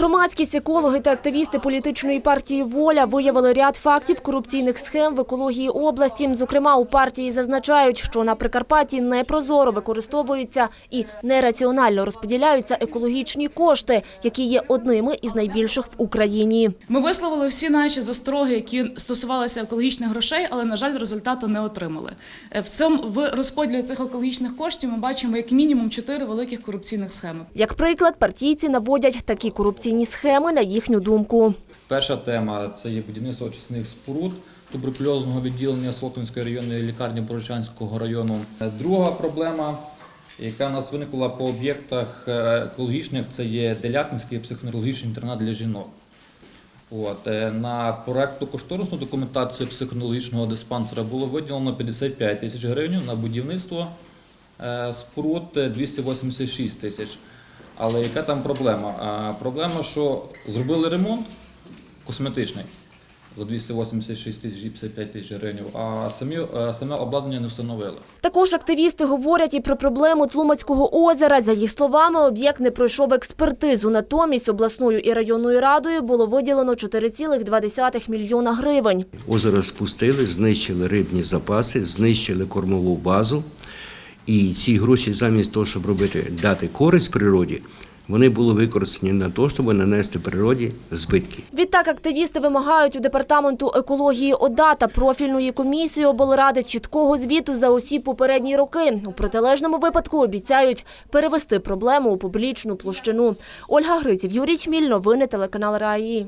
Громадськість, екологи та активісти політичної партії Воля виявили ряд фактів корупційних схем в екології області. Зокрема, у партії зазначають, що на Прикарпатті непрозоро використовуються і нераціонально розподіляються екологічні кошти, які є одними із найбільших в Україні. Ми висловили всі наші застороги, які стосувалися екологічних грошей, але на жаль, результату не отримали. Е, В цьому в розподілі цих екологічних коштів ми бачимо як мінімум чотири великих корупційних схеми. Як приклад, партійці наводять такі корупційні схеми на їхню думку. Перша тема це є будівництво очисних споруд туберкульозного відділення Солотвинської районної лікарні Борочанського району. Друга проблема, яка у нас виникла по об'єктах е, екологічних, це є Делятинський психоневрологічний інтернат для жінок. От, е, на проекту кошторисну документацію психоневрологічного диспансера було виділено 55 тисяч гривень на будівництво е, споруд е, 286 тисяч. Але яка там проблема? А, Проблема, що зробили ремонт косметичний за 286 тисяч і 55 тисяч гривень, а самі, саме обладнання не встановили. Також активісти говорять і про проблему Тлумацького озера. За їх словами, об'єкт не пройшов експертизу. Натомість обласною і районною радою було виділено 4,2 мільйона гривень. Озеро спустили, знищили рибні запаси, знищили кормову базу. І ці гроші замість того, щоб робити дати користь природі, вони були використані на те, щоб нанести природі збитки. Відтак активісти вимагають у департаменту екології ОДА та профільної комісії облради чіткого звіту за усі попередні роки. У протилежному випадку обіцяють перевести проблему у публічну площину. Ольга Гриців, Юрій Чміль, новини телеканал РАІ.